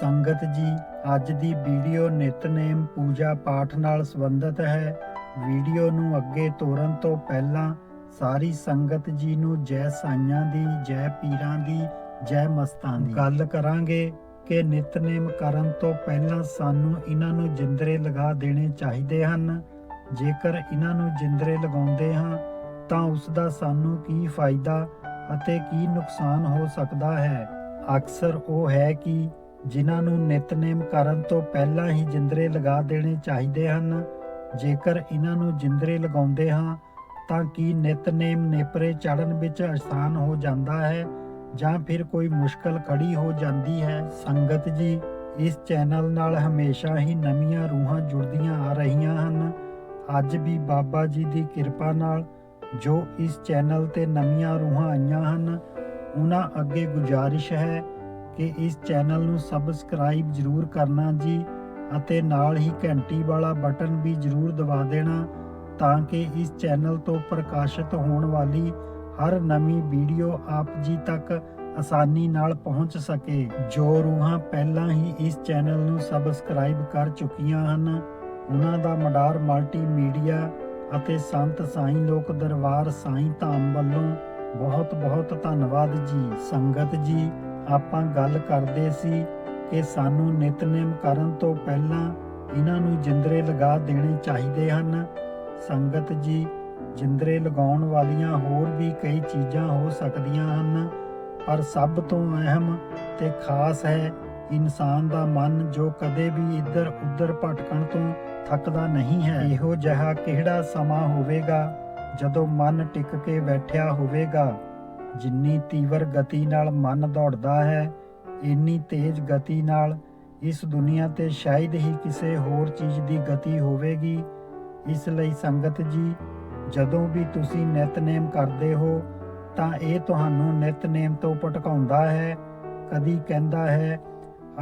ਸੰਗਤ ਜੀ, ਅੱਜ ਦੀ ਵੀਡੀਓ ਨਿਤਨੇਮ ਪੂਜਾ ਪਾਠ ਨਾਲ ਸੰਬੰਧਿਤ ਹੈ। ਵੀਡੀਓ ਨੂੰ ਅੱਗੇ ਤੋਰਨ ਤੋਂ ਪਹਿਲਾਂ ਸਾਰੀ ਸੰਗਤ ਜੀ ਨੂੰ ਜੈ ਸਾਈਆਂ ਦੀ, ਜੈ ਪੀਰਾਂ ਦੀ, ਜੈ ਮਸਤਾਂ ਦੀ। ਗੱਲ ਕਰਾਂਗੇ ਕਿ ਨਿਤਨੇਮ ਕਰਨ ਤੋਂ ਪਹਿਲਾਂ ਸਾਨੂੰ ਇਹਨਾਂ ਨੂੰ ਜਿੰਦਰੇ ਲਗਾ ਦੇਣੇ ਚਾਹੀਦੇ ਹਨ। ਜੇਕਰ ਇਹਨਾਂ ਨੂੰ ਜਿੰਦਰੇ ਲਗਾਉਂਦੇ ਹਾਂ, ਤਾਂ ਉਸ ਦਾ ਸਾਨੂੰ ਕੀ ਫਾਇਦਾ ਅਤੇ ਕੀ ਨੁਕਸਾਨ ਹੋ ਸਕਦਾ ਹੈ? ਅਕਸਰ ਉਹ ਹੈ ਕਿ ਜਿਨ੍ਹਾਂ ਨੂੰ ਨਿਤਨੇਮ ਕਰਨ ਤੋਂ ਪਹਿਲਾਂ ਹੀ ਜਿੰਦਰੇ ਲਗਾ ਦੇਣੇ ਚਾਹੀਦੇ ਹਨ। ਜੇਕਰ ਇਹਨਾਂ ਨੂੰ ਜਿੰਦਰੇ ਲਗਾਉਂਦੇ ਹਾਂ, ਤਾਂ ਕੀ ਨਿਤਨੇਮ ਨੇਪਰੇ ਚੜਨ ਵਿੱਚ ਆਸਾਨ ਹੋ ਜਾਂਦਾ ਹੈ ਜਾਂ ਫਿਰ ਕੋਈ ਮੁਸ਼ਕਲ ਖੜੀ ਹੋ ਜਾਂਦੀ ਹੈ? ਸੰਗਤ ਜੀ, ਇਸ ਚੈਨਲ ਨਾਲ ਹਮੇਸ਼ਾ ਹੀ ਨਵੀਆਂ ਰੂਹਾਂ ਜੁੜਦੀਆਂ ਆ ਰਹੀਆਂ ਹਨ। ਅੱਜ ਵੀ ਬਾਬਾ ਜੀ ਦੀ ਕਿਰਪਾ ਨਾਲ ਜੋ ਇਸ ਚੈਨਲ ਤੇ ਨਵੀਆਂ ਰੂਹਾਂ ਆਈਆਂ ਹਨ ਉਹਨਾਂ ਅੱਗੇ ਗੁਜ਼ਾਰਿਸ਼ ਹੈ ਕਿ ਇਸ ਚੈਨਲ ਨੂੰ ਸਬਸਕ੍ਰਾਈਬ ਜ਼ਰੂਰ ਕਰਨਾ ਜੀ ਅਤੇ ਨਾਲ ਹੀ ਘੰਟੀ ਵਾਲਾ ਬਟਨ ਵੀ ਜ਼ਰੂਰ ਦਬਾ ਦੇਣਾ ਤਾਂ ਕਿ ਇਸ ਚੈਨਲ ਤੋਂ ਪ੍ਰਕਾਸ਼ਿਤ ਹੋਣ ਵਾਲੀ ਹਰ ਨਵੀਂ ਵੀਡੀਓ ਆਪ ਜੀ ਤੱਕ ਆਸਾਨੀ ਨਾਲ ਪਹੁੰਚ ਸਕੇ। ਜੋ ਰੂਹਾਂ ਪਹਿਲਾਂ ਹੀ ਇਸ ਚੈਨਲ ਨੂੰ ਸਬਸਕ੍ਰਾਈਬ ਕਰ ਚੁੱਕੀਆਂ ਹਨ, ਉਹਨਾਂ ਦਾ ਮਡਾਰ ਮਲਟੀਮੀਡੀਆ ਅਤੇ ਸੰਤ ਸਾਈਂ ਲੋਕ ਦਰਬਾਰ ਸਾਈਂ ਧਾਮ ਵੱਲੋਂ ਬਹੁਤ ਬਹੁਤ ਧੰਨਵਾਦ ਜੀ। ਸੰਗਤ ਜੀ ਆਪਾਂ ਗੱਲ ਕਰਦੇ ਸੀ ਕਿ ਸਾਨੂੰ ਨਿਤਨੇਮ ਕਰਨ ਤੋਂ ਪਹਿਲਾਂ ਇਹਨਾਂ ਨੂੰ ਜਿੰਦਰੇ ਲਗਾ ਦੇਣੇ ਚਾਹੀਦੇ ਹਨ। ਸੰਗਤ ਜੀ, ਜਿੰਦਰੇ ਲਗਾਉਣ ਵਾਲੀਆਂ ਹੋਰ ਵੀ ਕਈ ਚੀਜ਼ਾਂ ਹੋ ਸਕਦੀਆਂ ਹਨ, ਪਰ ਸਭ ਤੋਂ ਅਹਿਮ ਤੇ ਖਾਸ ਹੈ ਇਨਸਾਨ ਦਾ ਮਨ ਜੋ ਕਦੇ ਵੀ ਇੱਧਰ ਉੱਧਰ ਭਟਕਣ ਤੋਂ ਥੱਕਦਾ ਨਹੀਂ ਹੈ। ਇਹੋ ਜਿਹਾ ਕਿਹੜਾ ਸਮਾਂ ਹੋਵੇਗਾ ਜਦੋਂ ਮਨ ਟਿਕ ਕੇ ਬੈਠਿਆ ਹੋਵੇਗਾ? ਜਿੰਨੀ ਤੀਵਰ ਗਤੀ ਨਾਲ ਮਨ ਦੌੜਦਾ ਹੈ ਇੰਨੀ ਤੇਜ਼ ਗਤੀ ਨਾਲ ਇਸ ਦੁਨੀਆ ਤੇ ਸ਼ਾਇਦ ਹੀ ਕਿਸੇ ਹੋਰ ਚੀਜ਼ ਦੀ ਗਤੀ ਹੋਵੇਗੀ। ਇਸ ਲਈ ਸੰਗਤ ਜੀ, ਜਦੋਂ ਵੀ ਤੁਸੀਂ ਨਿਤਨੇਮ ਕਰਦੇ ਹੋ, ਤਾਂ ਇਹ ਤੁਹਾਨੂੰ ਨਿਤਨੇਮ ਤੋਂ ਭਟਕਾਉਂਦਾ ਹੈ। ਕਦੀ ਕਹਿੰਦਾ ਹੈ,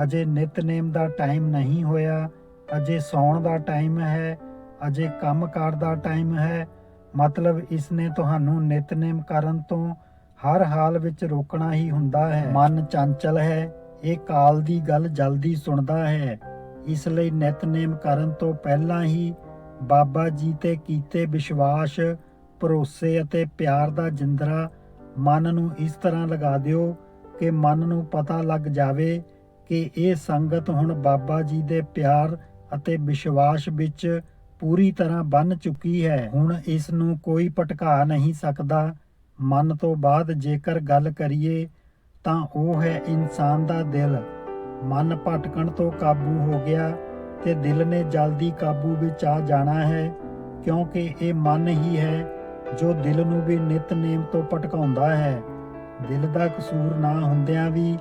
ਅਜੇ ਨਿਤਨੇਮ ਦਾ ਟਾਈਮ ਨਹੀਂ ਹੋਇਆ, ਅਜੇ ਸੌਣ ਦਾ ਟਾਈਮ ਹੈ, ਅਜੇ ਕੰਮਕਾਰ ਦਾ ਟਾਈਮ ਹੈ। ਮਤਲਬ ਇਸ ਨੇ ਤੁਹਾਨੂੰ ਨਿਤਨੇਮ ਕਰਨ ਤੋਂ ਹਰ ਹਾਲ ਵਿੱਚ ਰੋਕਣਾ ਹੀ ਹੁੰਦਾ ਹੈ। ਮਨ ਚੰਚਲ ਹੈ। ਇਹ ਕਾਲ ਦੀ ਗੱਲ ਜਲਦੀ ਸੁਣਦਾ ਹੈ। ਇਸ ਲਈ ਨਿਤਨੇਮ ਕਰਨ ਤੋਂ ਪਹਿਲਾਂ ਹੀ ਬਾਬਾ ਜੀ ਤੇ ਕੀਤੇ ਵਿਸ਼ਵਾਸ, ਭਰੋਸੇ ਅਤੇ ਪਿਆਰ ਦਾ ਜਿੰਦਰਾ ਮਨ ਨੂੰ ਇਸ ਤਰ੍ਹਾਂ ਲਗਾ ਦਿਓ ਕਿ ਮਨ ਨੂੰ ਪਤਾ ਲੱਗ ਜਾਵੇ ਕਿ ਇਹ ਸੰਗਤ ਹੁਣ ਬਾਬਾ ਜੀ ਦੇ ਪਿਆਰ ਅਤੇ ਵਿਸ਼ਵਾਸ ਵਿੱਚ ਪੂਰੀ ਤਰ੍ਹਾਂ ਬੰਨ ਚੁੱਕੀ ਹੈ। ਹੁਣ ਇਸ ਨੂੰ ਕੋਈ ਭਟਕਾ ਨਹੀਂ ਸਕਦਾ। ਮਨ ਤੋਂ ਬਾਅਦ ਜੇਕਰ ਗੱਲ ਕਰੀਏ ਤਾਂ ਉਹ ਹੈ ਇਨਸਾਨ ਦਾ ਦਿਲ। ਮਨ ਭਟਕਣ ਤੋਂ ਕਾਬੂ ਹੋ ਗਿਆ ਤੇ ਦਿਲ ਨੇ ਜਲਦੀ ਕਾਬੂ ਵਿੱਚ ਆ ਜਾਣਾ ਹੈ, ਕਿਉਂਕਿ ਇਹ ਮਨ ਹੀ ਹੈ ਜੋ ਦਿਲ ਨੂੰ ਵੀ ਨਿਤਨੇਮ ਤੋਂ ਭਟਕਾਉਂਦਾ ਹੈ। ਦਿਲ ਦਾ ਕਸੂਰ ਨਾ ਹੁੰਦਿਆਂ ਵੀ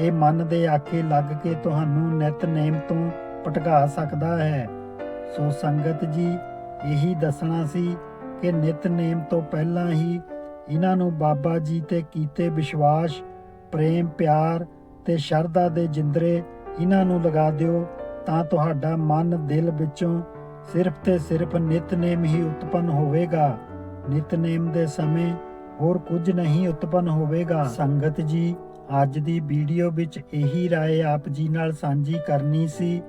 ਇਹ ਮਨ ਦੇ ਆਖੇ ਲੱਗ ਕੇ ਤੁਹਾਨੂੰ ਨਿਤਨੇਮ ਤੋਂ ਭਟਕਾ ਸਕਦਾ ਹੈ। ਸੋ ਸੰਗਤ ਜੀ, ਇਹੀ ਦੱਸਣਾ ਸੀ ਕਿ ਨਿਤਨੇਮ ਤੋਂ ਪਹਿਲਾਂ ਹੀ ਇਹਨਾਂ ਨੂੰ ਬਾਬਾ ਜੀ ਤੇ ਕੀਤੇ ਵਿਸ਼ਵਾਸ, ਪ੍ਰੇਮ, ਪਿਆਰ ਤੇ ਸ਼ਰਧਾ ਦੇ ਜਿੰਦਰੇ ਇਹਨਾਂ ਨੂੰ ਲਗਾ ਦਿਓ ਤਾਂ ਤੁਹਾਡਾ ਮਨ ਦਿਲ ਵਿੱਚੋਂ ਸਿਰਫ ਤੇ ਸਿਰਫ ਨਿਤਨੇਮ ਹੀ ਉਤਪੰਨ ਹੋਵੇਗਾ। ਨਿਤਨੇਮ ਦੇ ਸਮੇਂ ਹੋਰ ਕੁਝ ਨਹੀਂ ਉਤਪੰਨ ਹੋਵੇਗਾ। ਸੰਗਤ ਜੀ, ਅੱਜ ਦੀ ਵੀਡੀਓ ਵਿੱਚ ਇਹੀ ਰਾਏ ਆਪ ਜੀ ਨਾਲ ਸਾਂਝੀ ਕਰਨੀ ਸੀ।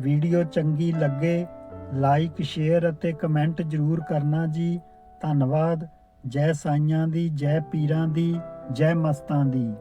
ਵੀਡੀਓ ਚੰਗੀ ਲੱਗੇ, ਲਾਈਕ, ਸ਼ੇਅਰ ਅਤੇ ਕਮੈਂਟ ਜ਼ਰੂਰ ਕਰਨਾ ਜੀ। ਧੰਨਵਾਦ। ਜੈ ਸਾਈਆਂ ਦੀ ਜੈ ਪੀਰਾਂ ਦੀ ਜੈ ਮਸਤਾਂ ਦੀ।